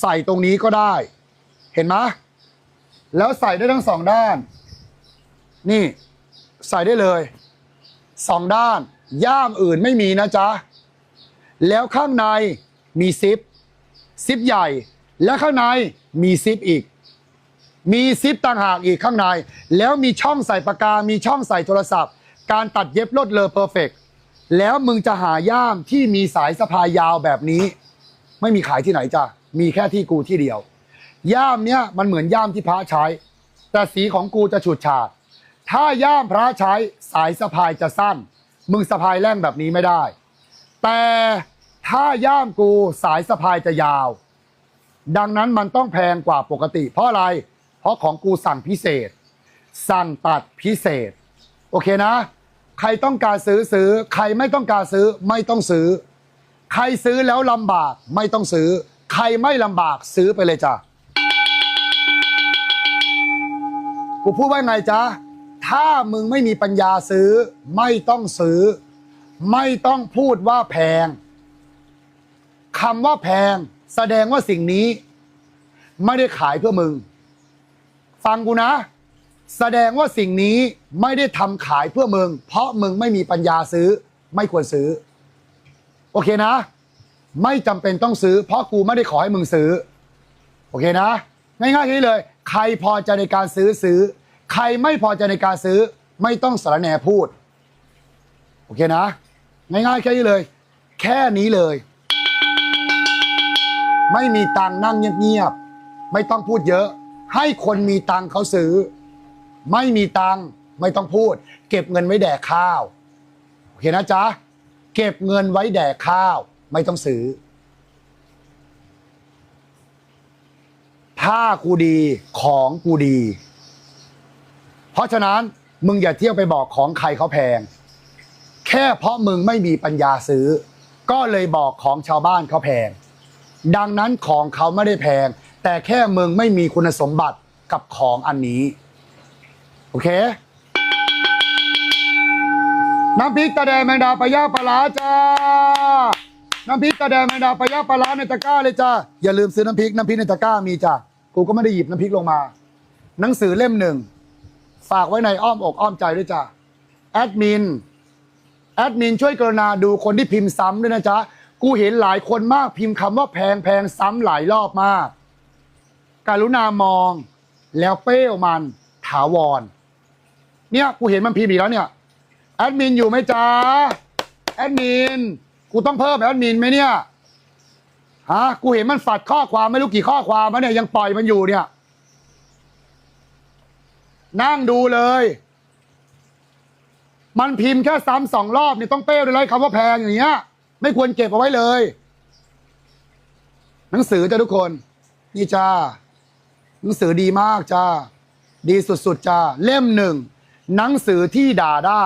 ใส่ตรงนี้ก็ได้ เห็นไหมแล้วใส่ได้ทั้งสองด้าน นี่ ใส่ได้เลยสองด้าน ย่ามอื่นไม่มีนะจ๊ะ แล้วข้างในมีซิป ซิปใหญ่ และข้างในมีซิปอีก มีซิปต่างหากอีกข้างใน แล้วมีช่องใส่ปากกา มีช่องใส่โทรศัพท์ การตัดเย็บลดเลอเพอร์เฟกแล้วมึงจะหาย่ามที่มีสายสะพายยาวแบบนี้ ไม่มีขายที่ไหนจ้ะ มีแค่ที่กูที่เดียว ย่ามเนี้ยมันเหมือนย่ามที่พระใช้ แต่สีของกูจะฉูดฉาด ถ้าย่ามพระใช้สายสะพายจะสั้น มึงสะพายแร่งแบบนี้ไม่ได้ แต่ถ้าย่ามกูสายสะพายจะยาว ดังนั้นมันต้องแพงกว่าปกติ เพราะอะไร เพราะของกูสั่งพิเศษ สั่งตัดพิเศษ โอเคนะ ใครต้องการซื้อซื้อ ใครไม่ต้องการซื้อไม่ต้องซื้อ ใครซื้อแล้วลำบากไม่ต้องซื้อ ใครไม่ลำบากซื้อไปเลยจ้ะ กูพูดว่าไงจ๊ะ ถ้ามึงไม่มีปัญญาซื้อ ไม่ต้องซื้อ ไม่ต้องพูดว่าแพงคำว่าแพง แสดงว่าสิ่งนี้ ไม่ได้ขายเพื่อมึง ฟังกูนะ แสดงว่าสิ่งนี้ไม่ได้ทำขายเพื่อมึง เพราะมึงไม่มีปัญญาซื้อ ไม่ควรซื้อ โอเคนะ ไม่จำเป็นต้องซื้อ เพราะกูไม่ได้ขอให้มึงซื้อ โอเคนะ ง่ายๆแค่นี้เลย ใครพอใจในการซื้อซื้อ ใครไม่พอใจในการซื้อ ไม่ต้องสารแหนพูด โอเคนะ ง่ายๆแค่นี้เลย แค่นี้เลย ไม่มีตังค์นั่งเงียบๆไม่ต้องพูดเยอะ ให้คนมีตังค์เขาซื้อ ไม่มีตังค์ไม่ต้องพูด เก็บเงินไว้แดกข้าว โอเคนะจ๊ะ เก็บเงินไว้แดกข้าว ไม่ต้องซื้อ ถ้ากูดีของกูดี เพราะฉะนั้นมึงอย่าเที่ยวไปบอกของใครเขาแพง แค่เพราะมึงไม่มีปัญญาซื้อ ก็เลยบอกของชาวบ้านเขาแพง ดังนั้นของเขาไม่ได้แพง แต่แค่มึงไม่มีคุณสมบัติกับของอันนี้ โอเคน้ำพริกตาแดงแมงดาปลาย่าปลาร้าจ้า น้ำพริกตาแดงแมงดาปลาย่าปลาร้าในตะกร้าเลยจ้าอย่าลืมซื้อน้ำพริกน้ำพริกในตะกร้ามีจ้ากูก็ไม่ได้หยิบน้ำพริกลงมา หนังสือเล่มหนึ่ง ฝากไว้ในอ้อมอกอ้อมใจด้วยจ้าแอดมินแอดมินช่วยกรุณาดูคนที่พิมพ์ซ้ำด้วยนะจ๊ะ กูเห็นหลายคนมากพิมพ์คำว่าแพงแพงซ้ำหลายรอบมากการุณามอง แล้วเป้วมันถาวร เนี่ย กูเห็นมันพิมพ์อีกแล้วเนี่ย แอดมินอยู่ไหมจ๊ะ แอดมิน กูต้องเพิ่มแอดมินไหมเนี่ยฮะกูเห็นมันฝัดข้อความไม่รู้กี่ข้อความมาเนี่ยยังปล่อยมันอยู่เนี่ย นั่งดูเลย มันพิมพ์แค่ซ้ำสองรอบเนี่ยต้องเป้เลยเลยคำว่าแพงอย่างเงี้ย ไม่ควรเก็บเอาไว้เลย หนังสือจ้าทุกคน นี่จ้าหนังสือดีมากจ้าดีสุดๆจ้าเล่มหนึ่งหนังสือที่ด่าได้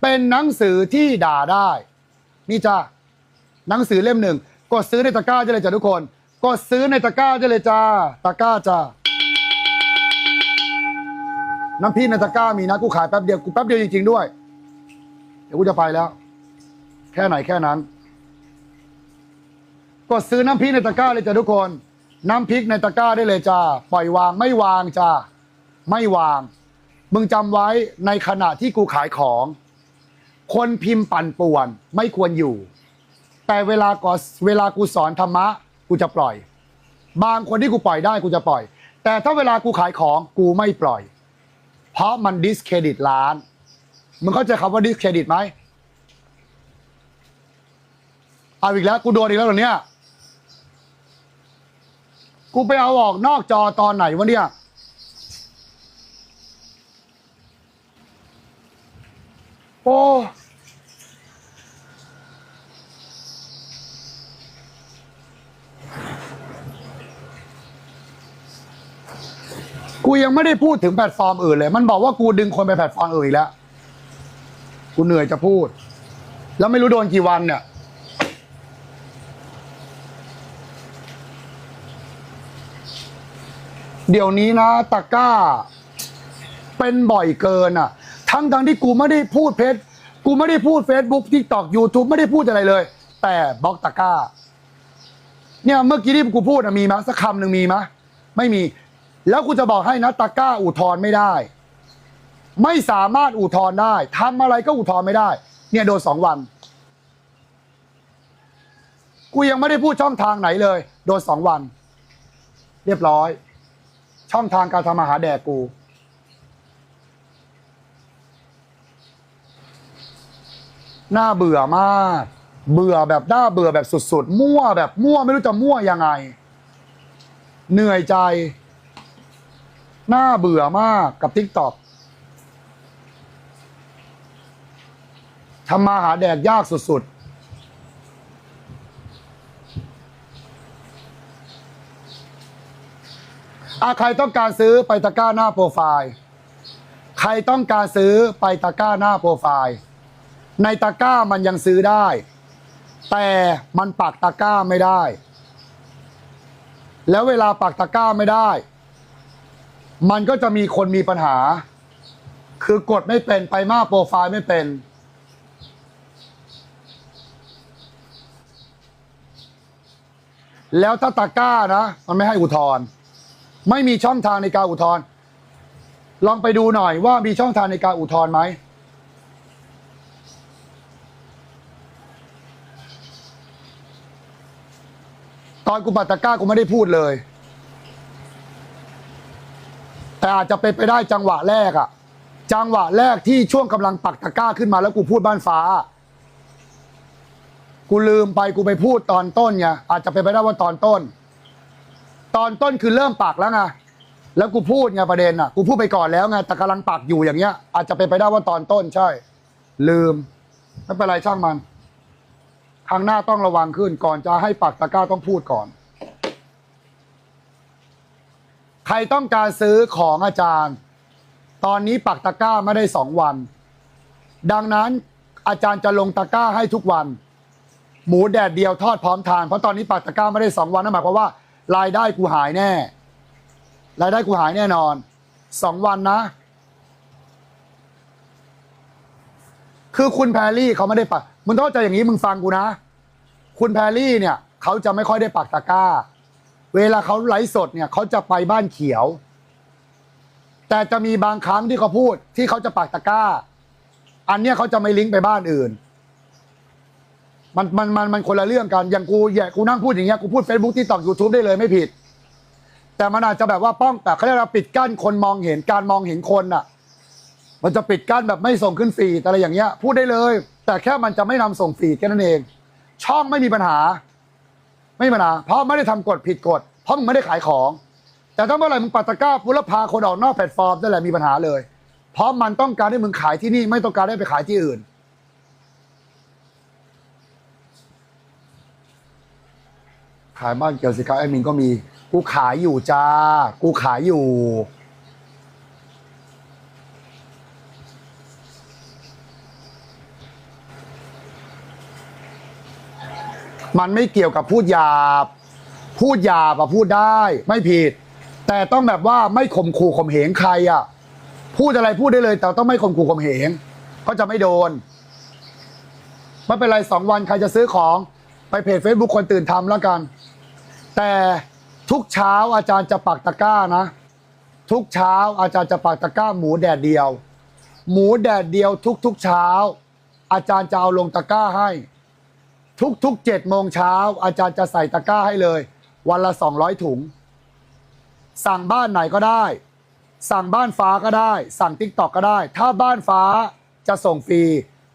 เป็นหนังสือที่ด่าได้ นี่จ้าหนังสือเล่มหนึ่งกดซื้อในตะกร้าได้เลยจ้าทุกคน กดซื้อในตะกร้าได้เลยจ้าตะกร้าจ้าน้ำพริกในตะกร้ามีนะกูขายแป๊บเดียวกูแป๊บเดียวจริงๆด้วย เดี๋ยวกูจะไปแล้ว แค่ไหนแค่นั้น กดซื้อน้ำพริกในตะกร้าเลยจ้ะทุกคน น้ำพริกในตะกร้าได้เลยจ้าปล่อยวางไม่วางจ้าไม่วาง มึงจำไว้ในขณะที่กูขายของ คนพิมพ์ปั่นป่วน ไม่ควรอยู่ แต่เวลาก็เวลากูสอนธรรมะกูจะปล่อย บางคนที่กูปล่อยได้กูจะปล่อย แต่ถ้าเวลากูขายของกูไม่ปล่อย เพราะมันดิสเครดิตร้านมึงเข้าใจคำว่าดิสเครดิตไหมเอาอีกแล้วกูโดนอีกแล้วเหรอเนี่ยกูไปเอาออกนอกจอตอนไหนวะเนี่ย โอ้ กูยังไม่ได้พูดถึงแพลตฟอร์มอื่นเลย มันบอกว่ากูดึงคนไปแพลตฟอร์มอื่นอีกแล้ว กูเหนื่อยจะพูด แล้วไม่รู้โดนกี่วันเนี่ยเดี๋ยวนี้นะตะก้า เป็นบ่อยเกินอะ ทั้งทั้งที่กูไม่ได้พูดเพจกูไม่ได้พูด Facebook TikTok YouTube ไม่ได้พูดอะไรเลย แต่บล็อกตะก้า เนี่ยเมื่อกี้ที่กูพูดอะมีมะสักคำหนึ่งมีมะไม่มี แล้วกูจะบอกให้นะตะกร้าอุทธรณ์ไม่ได้ ไม่สามารถอุทธรณ์ได้ทำอะไรก็อุทธรณ์ไม่ได้ เนี่ยโดนสองวัน กูยังไม่ได้พูดช่องทางไหนเลย โดนสองวัน เรียบร้อย ช่องทางการทำอาหาแดกกู น่าเบื่อมาก เบื่อแบบน่าเบื่อแบบสุดๆ มั่วแบบมั่วไม่รู้จะมั่วยังไง เหนื่อยใจ น่าเบื่อมากกับทิกตอกทำมาหาแดกยากสุด ๆ อาใครต้องการซื้อไปตะกร้าหน้าโปรไฟล์ ใครต้องการซื้อไปตะกร้าหน้าโปรไฟล์ ในตะกร้ามันยังซื้อได้ แต่มันปักตะกร้าไม่ได้ แล้วเวลาปักตะกร้าไม่ได้ มันก็จะมีคนมีปัญหา คือกดไม่เป็นไปมากโปรไฟล์ไม่เป็น แล้วถ้าตะก้านะ มันไม่ให้อุทธรณ์ไม่มีช่องทางในการอุทธรณ์ลองไปดูหน่อยว่ามีช่องทางในการอุทธรณ์ไหมตอนกูปัตตะก้ากูไม่ได้พูดเลย แต่อาจจะเป็นไปได้จังหวะแรกอะจังหวะแรกที่ช่วงกำลังปักตะกร้าขึ้นมาแล้วกูพูดบ้านฟ้า กูลืมไปกูไปพูดตอนต้นไงอาจจะเป็นไปได้ว่าตอนต้น ตอนต้นคือเริ่มปักแล้วไงแล้วกูพูดไงประเด็นอะกูพูดไปก่อนแล้วไงแต่กำลังปักอยู่อย่างเงี้ย อาจจะเป็นไปได้ว่าตอนต้นใช่ ลืมไม่เป็นไรช่างมันครั้งหน้าต้องระวังขึ้นก่อนจะให้ปักตะกร้าต้องพูดก่อน ใครต้องการซื้อของอาจารย์ ตอนนี้ปักตะกร้าไม่ได้สองวัน ดังนั้นอาจารย์จะลงตะกร้าให้ทุกวัน หมูแดดเดียวทอดพร้อมทานเพราะตอนนี้ปักตะกร้าไม่ได้สองวันนั่นหมายความว่ารายได้กูหายแน่ รายได้กูหายแน่นอนสองวันนะ คือคุณแพรรี่เขาไม่ได้ปักมึงต้องใจอย่างนี้มึงฟังกูนะ คุณแพรรี่เนี่ย เขาจะไม่ค่อยได้ปักตะกร้า เวลาเขาไลฟ์สดเนี่ยเขาจะไปบ้านเขียว แต่จะมีบางครั้งที่เขาพูด ที่เขาจะปักตะกร้า อันเนี้ยเขาจะไม่ลิงก์ไปบ้านอื่น มันมันมันมันคนละเรื่องกัน อย่างกูอย่ากูนั่งพูดอย่างเงี้ยกูพูด Facebook ที่ตอกยูทูบได้เลยไม่ผิด แต่มันอาจจะแบบว่าป้องแต่เขาเรียกว่าปิดกั้นคนมองเห็นการมองเห็นคนอะ มันจะปิดกั้นแบบไม่ส่งขึ้นฟีดอะไรอย่างเงี้ย พูดได้เลย แต่แค่มันจะไม่นำส่งฟีดแค่นั้นเอง ช่องไม่มีปัญหา ไม่มีปัญหาเพราะไม่ได้ทำกฎผิดกฎเพราะมึงไม่ได้ขายของ แต่ถ้าเมื่อไหร่มึงปัดตะกร้าปุ๊บแล้วพาคนออกนอกแพลตฟอร์มนั่นแหละมีปัญหาเลย เพราะมันต้องการให้มึงขายที่นี่ ไม่ต้องการให้ไปขายที่อื่น ขายบ้านเกี่ยวสิครับแอดมินก็มีกูขายอยู่จ้า กูขายอยู่ มันไม่เกี่ยวกับพูดหยาบ พูดหยาบอะพูดได้ไม่ผิด แต่ต้องแบบว่าไม่ข่มขู่ข่มเหงใครอะพูดอะไรพูดได้เลย แต่ต้องไม่ข่มขู่ข่มเหงก็จะไม่โดนไม่เป็นไรสองวันใครจะซื้อของไปเพจ Facebook คนตื่นทำแล้วกัน แต่ทุกเช้าอาจารย์จะปักตะกร้านะ ทุกเช้าอาจารย์จะปักตะกร้าหมูแดดเดียว หมูแดดเดียวทุกๆเช้า อาจารย์จะเอาลงตะกร้าให้ ทุกๆเจ็ดโมงเช้าอาจารย์จะใส่ตะกร้าให้เลย วันละสองร้อยถุง สั่งบ้านไหนก็ได้ สั่งบ้านฟ้าก็ได้ สั่งติ๊กตอกก็ได้ ถ้าบ้านฟ้าจะส่งฟรี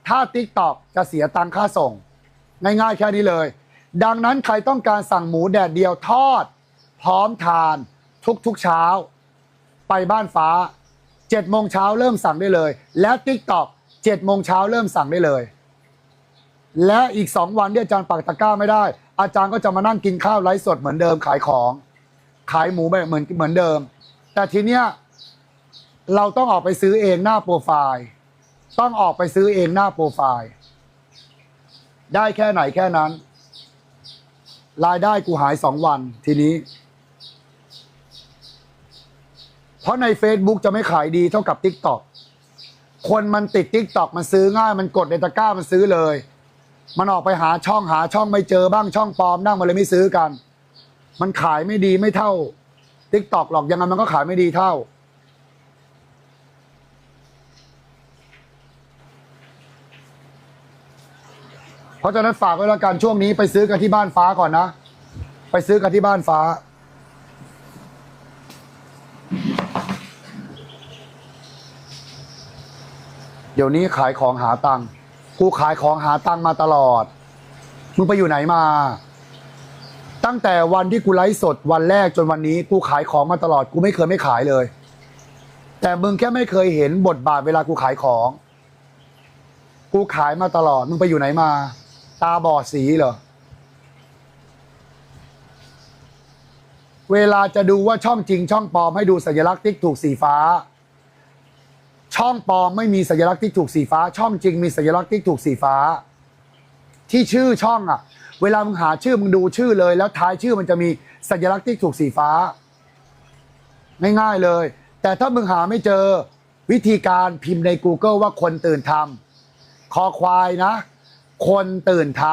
ถ้าติ๊กตอกจะเสียตังค่าส่ง ง่ายๆแค่นี้เลย ดังนั้นใครต้องการสั่งหมูแดดเดียวทอด พร้อมทาน ทุกๆเช้า ไปบ้านฟ้าเจ็ดโมงเช้าเริ่มสั่งได้เลย แล้วติ๊กตอกเจ็ดโมงเช้าเริ่มสั่งได้เลย และอีกสองวันที่อาจารย์ปักตะกร้าไม่ได้ อาจารย์ก็จะมานั่งกินข้าวไลฟ์สดเหมือนเดิมขายของ ขายหมูแบบเหมือนเหมือนเดิม แต่ทีเนี้ยเราต้องออกไปซื้อเองหน้าโปรไฟล์ต้องออกไปซื้อเองหน้าโปรไฟล์ได้แค่ไหนแค่นั้น รายได้กูหายสองวันทีนี้ เพราะใน Facebook จะไม่ขายดีเท่ากับ TikTok คนมันติด TikTok มันซื้อง่ายมันกดในตะกร้ามันซื้อเลย มันออกไปหาช่องหาช่องไม่เจอบ้างช่องปลอมนั่งมาเลยไม่ซื้อกัน มันขายไม่ดีไม่เท่า t ิ k t o k หรอกยังไงมันก็ขายไม่ดีเท่า เพราะฉะนั้นฝากไว้แล้วกันช่วงนี้ไปซื้อกันที่บ้านฟ้าก่อนนะ ไปซื้อกันที่บ้านฟ้าเดี๋ยวนี้ขายของหาตังค์ กูขายของหาตังค์มาตลอด มึงไปอยู่ไหนมา ตั้งแต่วันที่กูไลฟ์สดวันแรกจนวันนี้กูขายของมาตลอด กูไม่เคยไม่ขายเลย แต่มึงแค่ไม่เคยเห็นบทบาทเวลากูขายของ กูขายมาตลอด มึงไปอยู่ไหนมา ตาบอดสีเหรอเวลาจะดูว่าช่องจริงช่องปลอมให้ดูสัญลักษณ์ติ๊กถูกสีฟ้า ช่องปลอมไม่มีสัญลักษณ์ติ๊กถูกสีฟ้า ช่องจริงมีสัญลักษณ์ติ๊กถูกสีฟ้า ที่ชื่อช่องอะ เวลามึงหาชื่อมึงดูชื่อเลย แล้วท้ายชื่อมันจะมีสัญลักษณ์ติ๊กถูกสีฟ้า ง่ายๆเลย แต่ถ้ามึงหาไม่เจอวิธีการพิมพ์ใน Google ว่าคนตื่นทำคอควายนะ คนตื่นท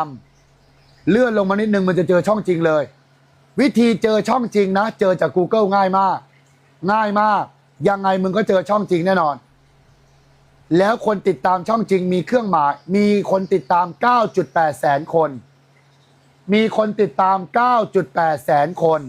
ำเลื่อนลงมานิดนึงมันจะเจอช่องจริงเลย วิธีเจอช่องจริงนะ เจอจาก Google ง่ายมาก ง่ายมาก ยังไงมึงก็เจอช่องจริงแน่นอน แล้วคนติดตามช่องจริงมีเครื่องหมาย มีคนติดตาม 9.8 แสนคน มีคนติดตาม 9.8 แสนคน